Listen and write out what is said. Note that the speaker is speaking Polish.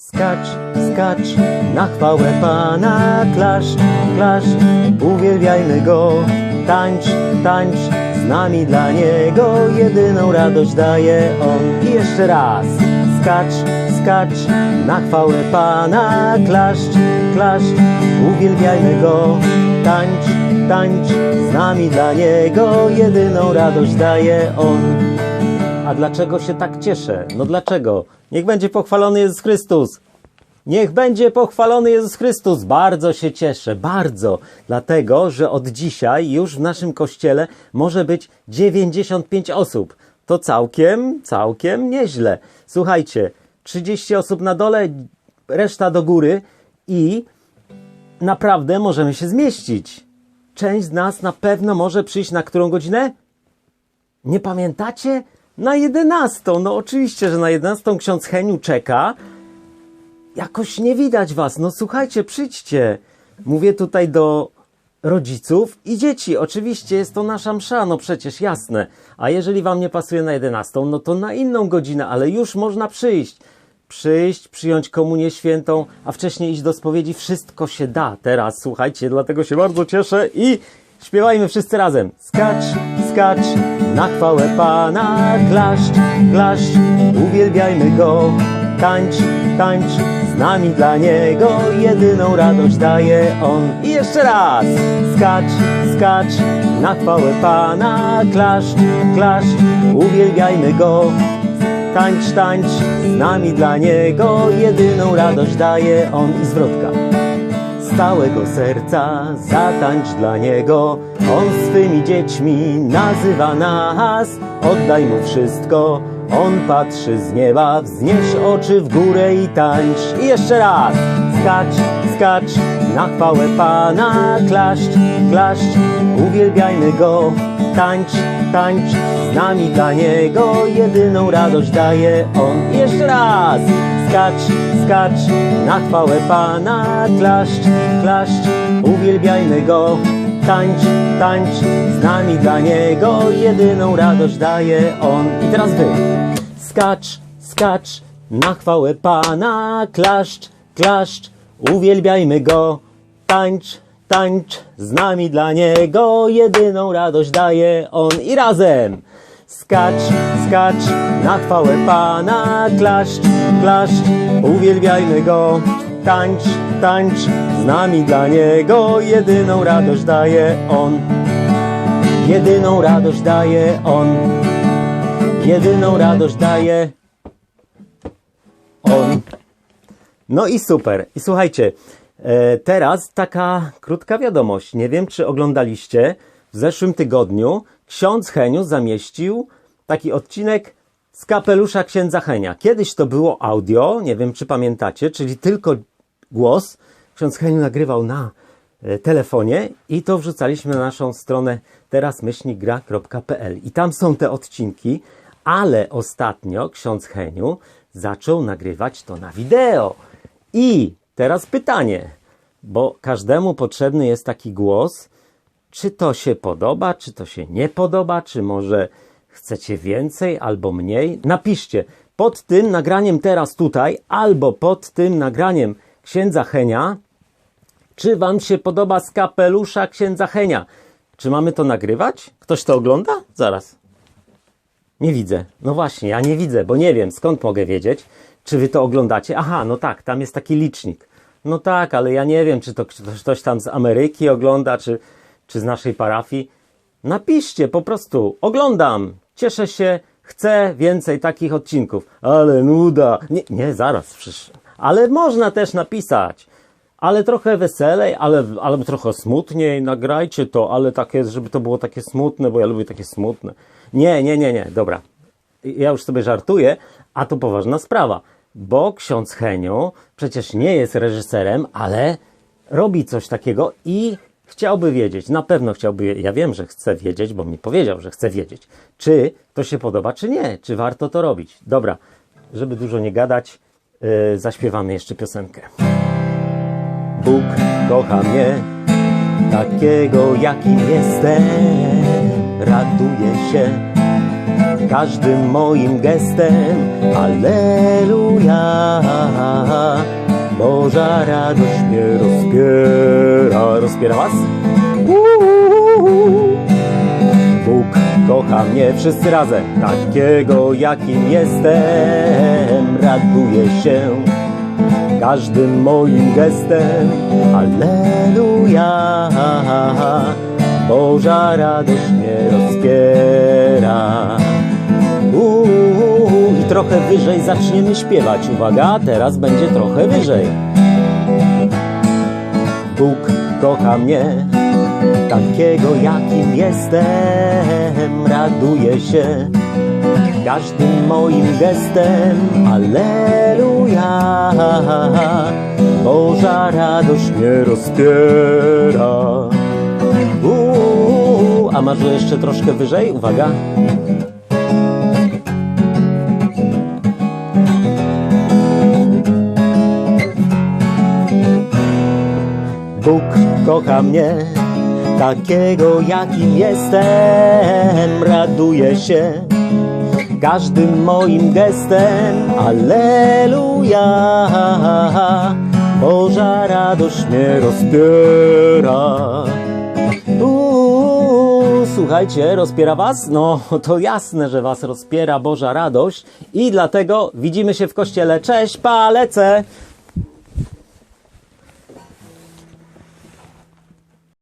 Skacz, skacz, na chwałę Pana, klaszcz, klaszcz, uwielbiajmy Go. Tańcz, tańcz, z nami dla Niego, jedyną radość daje On. I jeszcze raz, skacz, skacz, na chwałę Pana, klaszcz, klaszcz, uwielbiajmy Go. Tańcz, tańcz, z nami dla Niego, jedyną radość daje On. A dlaczego się tak cieszę? No dlaczego? Niech będzie pochwalony Jezus Chrystus. Niech będzie pochwalony Jezus Chrystus. Bardzo się cieszę, bardzo. Dlatego, że od dzisiaj już w naszym kościele może być 95 osób. To całkiem, całkiem nieźle. Słuchajcie, 30 osób na dole, reszta do góry i naprawdę możemy się zmieścić. Część z nas na pewno może przyjść na którą godzinę? Nie pamiętacie? Na 11. No oczywiście, że na 11 ksiądz Heniu czeka. Jakoś nie widać was. No słuchajcie, przyjdźcie. Mówię tutaj do rodziców i dzieci. Oczywiście jest to nasza msza, no przecież jasne. A jeżeli wam nie pasuje na 11, no to na inną godzinę, ale już można przyjść. Przyjść, przyjąć komunię świętą, a wcześniej iść do spowiedzi. Wszystko się da teraz, słuchajcie, dlatego się bardzo cieszę i śpiewajmy wszyscy razem. Skacz, skacz, na chwałę Pana, klaszcz, klaszcz, uwielbiajmy Go. Tańcz, tańcz, z nami dla Niego, jedyną radość daje On. I jeszcze raz! Skacz, skacz, na chwałę Pana, klaszcz, klaszcz, uwielbiajmy Go. Tańcz, tańcz, z nami dla Niego, jedyną radość daje On. I zwrotka całego serca zatańcz dla Niego. On swymi dziećmi nazywa nas, oddaj Mu wszystko. On patrzy z nieba, wznieś oczy w górę i tańcz. I jeszcze raz, skacz, skacz, na chwałę Pana, klaszcz, klaszcz, uwielbiajmy Go. Tańcz, tańcz, z nami dla Niego, jedyną radość daje On. I jeszcze raz, skacz, skacz, na chwałę Pana, klaszcz, klaszcz, uwielbiajmy Go. Tańcz, tańcz, z nami dla Niego, jedyną radość daje On. I teraz wy. Skacz, skacz, na chwałę Pana, klaszcz, klaszcz, uwielbiajmy Go. Tańcz, tańcz, z nami dla Niego, jedyną radość daje On. I razem. Skacz, skacz, na chwałę Pana, klaszcz, klaszcz, uwielbiajmy Go. Tańcz, tańcz, z nami dla Niego, jedyną radość daje On. Jedyną radość daje On. Jedyną radość daje On. No i super. I słuchajcie, e, teraz taka krótka wiadomość. Nie wiem, czy oglądaliście. W zeszłym tygodniu ksiądz Heniu zamieścił taki odcinek z kapelusza księdza Henia. Kiedyś to było audio, nie wiem, czy pamiętacie, czyli tylko głos. Ksiądz Heniu nagrywał na e, telefonie i to wrzucaliśmy na naszą stronę terasmyślnikgra.pl. I tam są te odcinki, ale ostatnio ksiądz Heniu zaczął nagrywać to na wideo. I teraz pytanie, bo każdemu potrzebny jest taki głos, czy to się podoba, czy to się nie podoba, czy może chcecie więcej albo mniej. Napiszcie pod tym nagraniem teraz tutaj, albo pod tym nagraniem księdza Henia, czy wam się podoba z kapelusza księdza Henia. Czy mamy to nagrywać? Ktoś to ogląda? Zaraz. Nie widzę. No właśnie, ja nie widzę, bo nie wiem, skąd mogę wiedzieć, czy wy to oglądacie. Aha, no tak, tam jest taki licznik. No tak, ale ja nie wiem, czy to ktoś, tam z Ameryki ogląda, czy, czy z naszej parafii. Napiszcie po prostu, oglądam, cieszę się, chcę więcej takich odcinków. Ale nuda. Nie, nie zaraz, przecież. Ale można też napisać. Ale trochę weselej, ale, ale trochę smutniej, nagrajcie to, ale takie, żeby to było takie smutne, bo ja lubię takie smutne. Nie, nie, nie, nie, dobra. Ja już sobie żartuję, a to poważna sprawa, bo ksiądz Heniu przecież nie jest reżyserem, ale robi coś takiego i chciałby wiedzieć, na pewno chciałby, ja wiem, że chce wiedzieć, bo mi powiedział, że chce wiedzieć, czy to się podoba, czy nie, czy warto to robić. Dobra, żeby dużo nie gadać, yy, zaśpiewamy jeszcze piosenkę. Bóg kocha mnie, takiego jakim jestem, raduje się, każdym moim gestem. Alleluja, Boża radość mnie rozpiera. Rozpiera was? Bóg kocha mnie wszyscy razem, takiego jakim jestem, raduje się każdym moim gestem. Alleluja, Boża radość mnie rozpiera. Uuu, trochę wyżej zaczniemy śpiewać. Uwaga, teraz będzie trochę wyżej. Bóg kocha mnie, takiego jakim jestem, raduje się każdym moim gestem. Alleluja, Boża radość mnie rozpiera. Uuu, a może jeszcze troszkę wyżej? Uwaga. Bóg kocha mnie, takiego jakim jestem, raduje się każdym moim gestem. Alleluja, Boża radość mnie rozpiera. Uuu, słuchajcie, rozpiera was? No to jasne, że was rozpiera Boża radość i dlatego widzimy się w kościele. Cześć, pa, lecę!